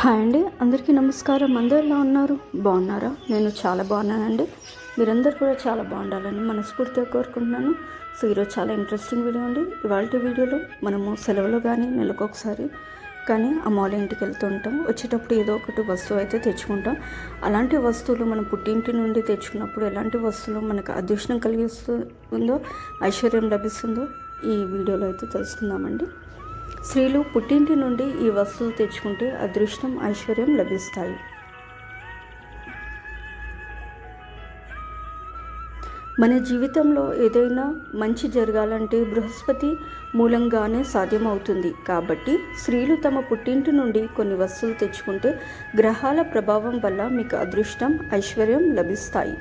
Hi అండి అందరికీ నమస్కారం. అందరు ఎలా ఉన్నారు? బాగున్నారా? నేను చాలా బాగున్నానండి. మీరందరూ కూడా చాలా బాగుండాలని మనస్ఫూర్తిగా కోరుకుంటున్నాను. సో ఈరోజు చాలా ఇంట్రెస్టింగ్ వీడియో అండి. ఇవాళ వీడియోలో మనము సెలవులు కానీ నెలకు ఒకసారి కానీ అమ్మ ఇంటికి వెళ్తూ ఉంటాం. వచ్చేటప్పుడు ఏదో ఒకటి వస్తువు అయితే తెచ్చుకుంటాం. అలాంటి వస్తువులు మనం పుట్టింటి నుండి తెచ్చుకున్నప్పుడు ఎలాంటి వస్తువులు మనకు అదృష్టం కలిగిస్తుందో ఐశ్వర్యం లభిస్తుందో ఈ వీడియోలో అయితే తెలుసుకుందామండి. స్త్రీలు పుట్టింటి నుండి ఈ వస్తువులు తెచ్చుకుంటే అదృష్టం ఐశ్వర్యం లభిస్తాయి. మన జీవితంలో ఏదైనా మంచి జరగాలంటే బృహస్పతి మూలంగానే సాధ్యమవుతుంది. కాబట్టి స్త్రీలు తమ పుట్టింటి నుండి కొన్ని వస్తువులు తెచ్చుకుంటే గ్రహాల ప్రభావం వల్ల మీకు అదృష్టం ఐశ్వర్యం లభిస్తాయి.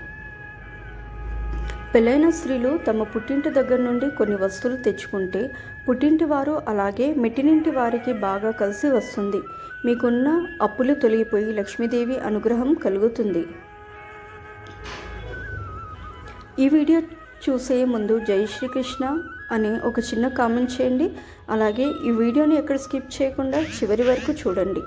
పెళ్ళైన స్త్రీలు తమ పుట్టింటి దగ్గర నుండి కొన్ని వస్తువులు తెచ్చుకుంటే పుట్టింటి వారు అలాగే మెట్టినింటి వారికి బాగా కలిసి వస్తుంది. మీకున్న అప్పులు తొలగిపోయి లక్ష్మీదేవి అనుగ్రహం కలుగుతుంది. ఈ వీడియో చూసే ముందు జై శ్రీకృష్ణ అని ఒక చిన్న కామెంట్ చేయండి. అలాగే ఈ వీడియోని ఎక్కడ స్కిప్ చేయకుండా చివరి వరకు చూడండి.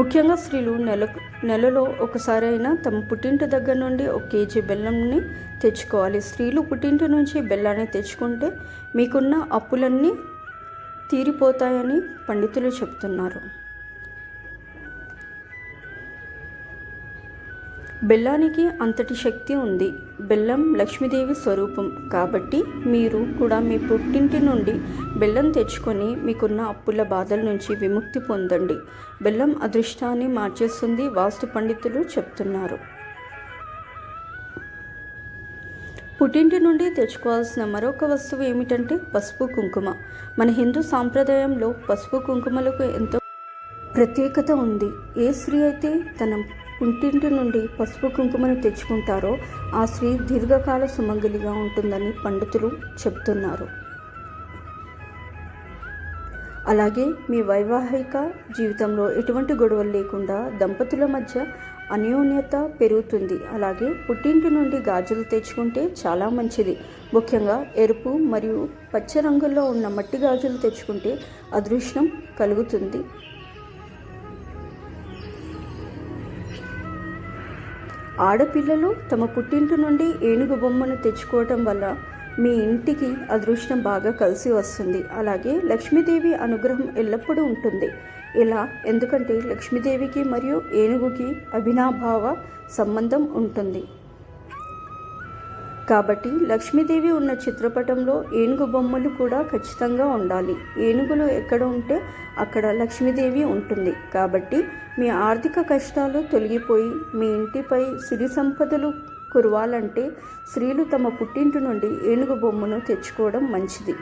ముఖ్యంగా స్త్రీలు నెల నెలలో ఒకసారైనా తమ పుట్టింటి దగ్గర నుండి ఒక కేజీ బెల్లంని తెచ్చుకోవాలి. స్త్రీలు పుట్టింటి నుంచి బెల్లాన్ని తెచ్చుకుంటే మీకున్న అప్పులన్నీ తీరిపోతాయని పండితులు చెప్తున్నారు బెల్లానికి అంతటి శక్తి ఉంది. బెల్లం లక్ష్మీదేవి స్వరూపం. కాబట్టి మీరు కూడా మీ పుట్టింటి నుండి బెల్లం తెచ్చుకొని మీకున్న అప్పుల బాధల నుంచి విముక్తి పొందండి. బెల్లం అదృష్టాన్ని మార్చేస్తుంది వాస్తు పండితులు చెప్తున్నారు. పుట్టింటి నుండి తెచ్చుకోవాల్సిన మరొక వస్తువు ఏమిటంటే పసుపు కుంకుమ. మన హిందూ సాంప్రదాయంలో పసుపు కుంకుమలకు ఎంతో ప్రత్యేకత ఉంది. ఏ స్త్రీ అయితే తన పుట్టింటి నుండి పసుపు కుంకుమను తెచ్చుకుంటారో ఆ స్త్రీ దీర్ఘకాల సుమంగలిగా ఉంటుందని పండితులు చెప్తున్నారు అలాగే మీ వైవాహిక జీవితంలో ఎటువంటి గొడవలు లేకుండా దంపతుల మధ్య అన్యోన్యత పెరుగుతుంది. అలాగే పుట్టింటి నుండి గాజులు తెచ్చుకుంటే చాలా మంచిది. ముఖ్యంగా ఎరుపు మరియు పచ్చ రంగుల్లో ఉన్న మట్టి గాజులు తెచ్చుకుంటే అదృష్టం కలుగుతుంది. ఆడపిల్లలు తమ పుట్టింటి నుండి ఏనుగు బొమ్మను తెచ్చుకోవటం వల్ల మీ ఇంటికి అదృష్టం బాగా కలిసి వస్తుంది. అలాగే లక్ష్మీదేవి అనుగ్రహం ఎల్లప్పుడూ ఉంటుంది. ఇలా ఎందుకంటే లక్ష్మీదేవికి మరియు ఏనుగుకి అభినాభావ సంబంధం ఉంటుంది. కాబట్టి లక్ష్మీదేవి ఉన్న చిత్రపటంలో ఏనుగు బొమ్మలు కూడా ఖచ్చితంగా ఉండాలి. ఏనుగులు ఎక్కడ ఉంటే అక్కడ లక్ష్మీదేవి ఉంటుంది. కాబట్టి మీ ఆర్థిక కష్టాలు తొలగిపోయి మీ ఇంటిపై సిరి సంపదలు కురవాలంటే స్త్రీలు తమ పుట్టింటి నుండి ఏనుగు బొమ్మను తెచ్చుకోవడం మంచిది.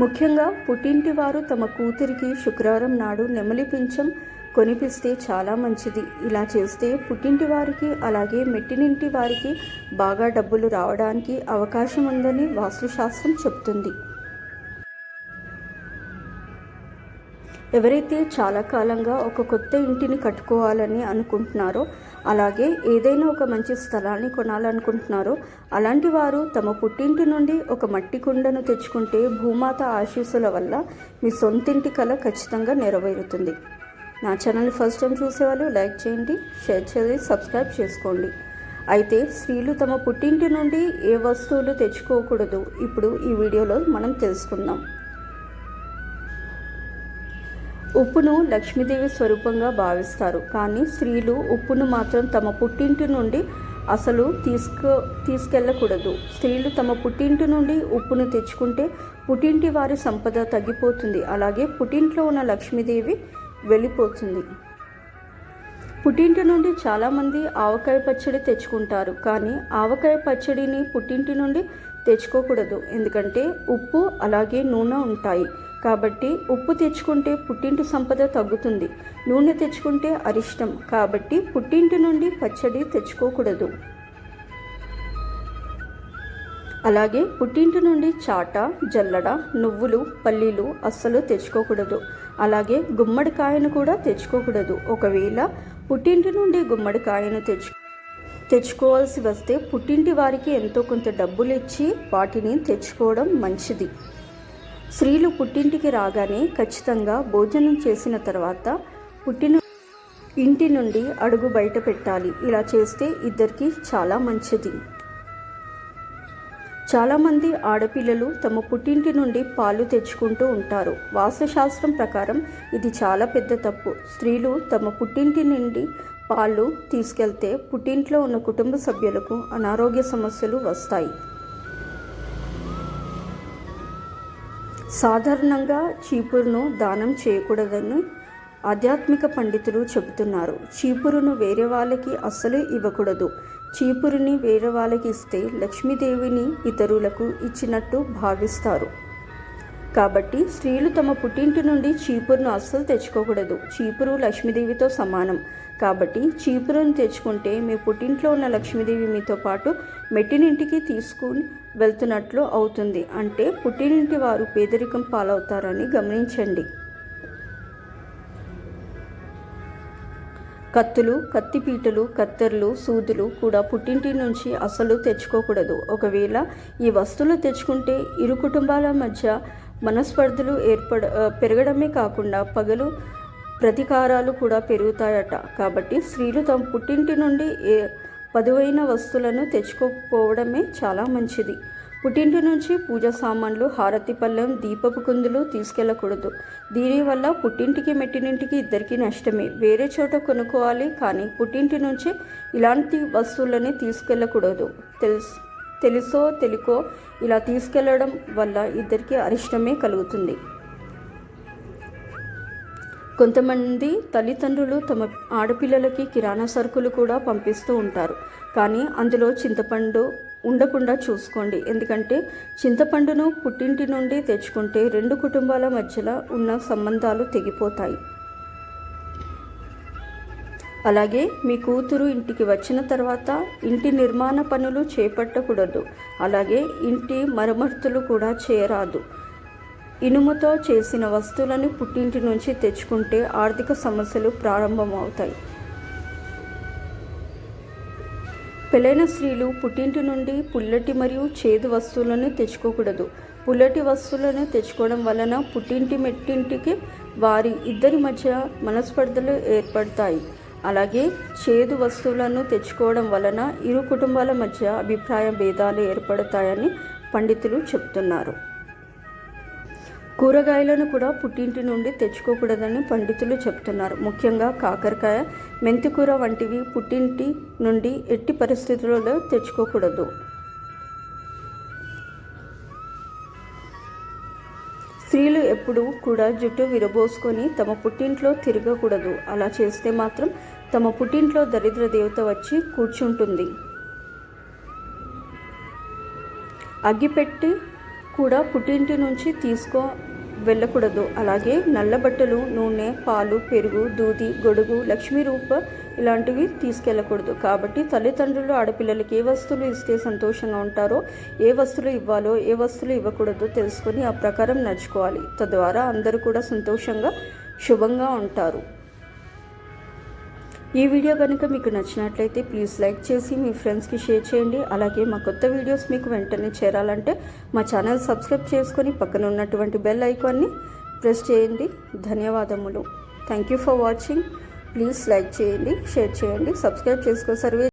ముఖ్యంగా పుట్టింటి వారు తమ కూతురికి శుక్రవారం నాడు నెమలి పింఛం కొనిపిస్తే చాలా మంచిది. ఇలా చేస్తే పుట్టింటి వారికి అలాగే మెట్టినింటి వారికి బాగా డబ్బులు రావడానికి అవకాశం ఉందని వాస్తుశాస్త్రం చెప్తుంది. ఎవరైతే చాలా కాలంగా ఒక కొత్త ఇంటిని కట్టుకోవాలని అనుకుంటున్నారో అలాగే ఏదైనా ఒక మంచి స్థలాన్ని కొనాలనుకుంటున్నారో అలాంటి వారు తమ పుట్టింటి నుండి ఒక మట్టి కుండను తెచ్చుకుంటే భూమాత ఆశీస్సుల వల్ల మీ సొంతింటి కళ ఖచ్చితంగా నెరవేరుతుంది. నా ఛానల్ని ఫస్ట్ టైం చూసేవాళ్ళు లైక్ చేయండి షేర్ చేయండి సబ్స్క్రైబ్ చేసుకోండి. అయితే స్త్రీలు తమ పుట్టింటి నుండి ఏ వస్తువులు తెచ్చుకోకూడదు. ఇప్పుడు ఈ వీడియోలో మనం తెలుసుకుందాం. ఉప్పును లక్ష్మీదేవి స్వరూపంగా భావిస్తారు. కానీ స్త్రీలు ఉప్పును మాత్రం తమ పుట్టింటి నుండి అసలు తీసుకు తీసుకెళ్ళకూడదు. స్త్రీలు తమ పుట్టింటి నుండి ఉప్పును తెచ్చుకుంటే పుట్టింటి వారి సంపద తగ్గిపోతుంది. అలాగే పుట్టింట్లో ఉన్న లక్ష్మీదేవి వెళ్ళిపోతుంది. పుట్టింటి నుండి చాలామంది ఆవకాయ పచ్చడి తెచ్చుకుంటారు కానీ ఆవకాయ పచ్చడిని పుట్టింటి నుండి తెచ్చుకోకూడదు. ఎందుకంటే ఉప్పు అలాగే నూనె ఉంటాయి. కాబట్టి ఉప్పు తెచ్చుకుంటే పుట్టింటి సంపద తగ్గుతుంది. నూనె తెచ్చుకుంటే అరిష్టం. కాబట్టి పుట్టింటి నుండి పచ్చడి తెచ్చుకోకూడదు. అలాగే పుట్టింటి నుండి చాట జల్లడ నువ్వులు పల్లీలు అస్సలు తెచ్చుకోకూడదు. అలాగే గుమ్మడికాయను కూడా తెచ్చుకోకూడదు. ఒకవేళ పుట్టింటి నుండి గుమ్మడికాయను తెచ్చు తెచ్చుకోవాల్సి వస్తే పుట్టింటి వారికి ఎంతో కొంత డబ్బులు ఇచ్చి వాటిని తెచ్చుకోవడం మంచిది. స్త్రీలు పుట్టింటికి రాగానే ఖచ్చితంగా భోజనం చేసిన తర్వాత పుట్టిన ఇంటి నుండి అడుగు బయట పెట్టాలి. ఇలా చేస్తే ఇద్దరికి చాలా మంచిది. చాలామంది ఆడపిల్లలు తమ పుట్టింటి నుండి పాలు తెచ్చుకుంటూ ఉంటారు. వాస్తుశాస్త్రం ప్రకారం ఇది చాలా పెద్ద తప్పు. స్త్రీలు తమ పుట్టింటి నుండి పాలు తీసుకెళ్తే పుట్టింట్లో ఉన్న కుటుంబ సభ్యులకు అనారోగ్య సమస్యలు వస్తాయి. సాధారణంగా చీపురును దానం చేయకూడదని ఆధ్యాత్మిక పండితులు చెబుతున్నారు. చీపురును వేరే వాళ్ళకి అస్సలు ఇవ్వకూడదు. చీపురుని వేరే వాళ్ళకి ఇస్తే లక్ష్మీదేవిని ఇతరులకు ఇచ్చినట్టు భావిస్తారు. కాబట్టి స్త్రీలు తమ పుట్టింటి నుండి చీపురును అస్సలు తెచ్చుకోకూడదు. చీపురు లక్ష్మీదేవితో సమానం. కాబట్టి చీపురును తెచ్చుకుంటే మీ పుట్టింట్లో ఉన్న లక్ష్మీదేవి మీతో పాటు మెట్టినింటికి తీసుకుని వెళ్తున్నట్లు అవుతుంది. అంటే పుట్టినింటి వారు పేదరికం పాలవుతారని గమనించండి. కత్తులు కత్తిపీటలు కత్తెరలు సూదులు కూడా పుట్టింటి నుంచి అసలు తెచ్చుకోకూడదు. ఒకవేళ ఈ వస్తువులు తెచ్చుకుంటే ఇరు కుటుంబాల మధ్య మనస్పర్ధలు ఏర్పడ పెరగడమే కాకుండా పగలు ప్రతీకారాలు కూడా పెరుగుతాయట. కాబట్టి స్త్రీలు తమ పుట్టింటి నుండి ఏ పదువైన వస్తువులను తెచ్చుకోకపోవడమే చాలా మంచిది. పుట్టింటి నుంచి పూజ సామాన్లు హారతి పళ్ళెం దీపపు కుందులు తీసుకెళ్ళకూడదు దీనివల్ల పుట్టింటికి మెట్టినింటికి ఇద్దరికి నష్టమే. వేరే చోట కొనుక్కోవాలి కానీ పుట్టింటి నుంచి ఇలాంటి వస్తువులని తీసుకెళ్ళకూడదు తెలుసు తెలుసో తెలుకో ఇలా తీసుకెళ్ళడం వల్ల ఇద్దరికి అరిష్టమే కలుగుతుంది. కొంతమంది తల్లిదండ్రులు తమ ఆడపిల్లలకి కిరాణా సరుకులు కూడా పంపిస్తూ ఉంటారు. కానీ అందులో చింతపండు ఉండకుండా చూసుకోండి. ఎందుకంటే చింతపండును పుట్టింటి నుండి తెచ్చుకుంటే రెండు కుటుంబాల మధ్యలో ఉన్న సంబంధాలు తెగిపోతాయి. అలాగే మీ కూతురు ఇంటికి వచ్చిన తర్వాత ఇంటి నిర్మాణ పనులు చేపట్టకూడదు. అలాగే ఇంటి మరమర్తులు కూడా చేయరాదు. ఇనుముతో చేసిన వస్తువులను పుట్టింటి నుంచి తెచ్చుకుంటే ఆర్థిక సమస్యలు ప్రారంభమవుతాయి. పెళ్ళైన స్త్రీలు పుట్టింటి నుండి పుల్లటి మరియు చేదు వస్తువులను తెచ్చుకోకూడదు. పుల్లటి వస్తువులను తెచ్చుకోవడం వలన పుట్టింటి మెట్టింటికి వారి ఇద్దరి మధ్య మనస్పర్ధలు ఏర్పడతాయి. అలాగే చేదు వస్తువులను తెచ్చుకోవడం వలన ఇరు కుటుంబాల మధ్య అభిప్రాయ భేదాలు ఏర్పడతాయని పండితులు చెప్తున్నారు కూరగాయలను కూడా పుట్టింటి నుండి తెచ్చుకోకూడదని పండితులు చెప్తున్నారు. ముఖ్యంగా కాకరకాయ మెంతికూర వంటివి పుట్టింటి నుండి ఎట్టి పరిస్థితులలో తెచ్చుకోకూడదు. స్త్రీలు ఎప్పుడూ కూడా జుట్టు విరబోసుకొని తమ పుట్టింట్లో తిరగకూడదు. అలా చేస్తే మాత్రం తమ పుట్టింట్లో దరిద్ర దేవత వచ్చి కూర్చుంటుంది. అగ్గిపెట్టి కూడా పుట్టింటి నుంచి తీసుకో వెళ్ళకూడదు. అలాగే నల్ల బట్టలు నూనె పాలు పెరుగు దూది గొడుగు లక్ష్మీ రూప ఇలాంటివి తీసుకెళ్ళకూడదు. కాబట్టి తల్లిదండ్రులు ఆడపిల్లలకి ఏ వస్తువులు ఇస్తే సంతోషంగా ఉంటారో ఏ వస్తువులు ఇవ్వాలో ఏ వస్తువులు ఇవ్వకూడదో తెలుసుకొని ఆ ప్రకారం నడుచుకోవాలి. తద్వారా అందరూ కూడా సంతోషంగా శుభంగా ఉంటారు. ఈ వీడియో కనుక మీకు నచ్చినట్లయితే ప్లీజ్ లైక్ చేసి మీ ఫ్రెండ్స్కి షేర్ చేయండి. అలాగే మా కొత్త వీడియోస్ మీకు వెంటనే చేరాలంటే మా ఛానల్ సబ్స్క్రైబ్ చేసుకొని పక్కన ఉన్నటువంటి బెల్ ఐకాన్ని ప్రెస్ చేయండి. ధన్యవాదములు. Thank you for watching please like చేయండి షేర్ చేయండి సబ్స్క్రైబ్ చేసుకో. సర్వే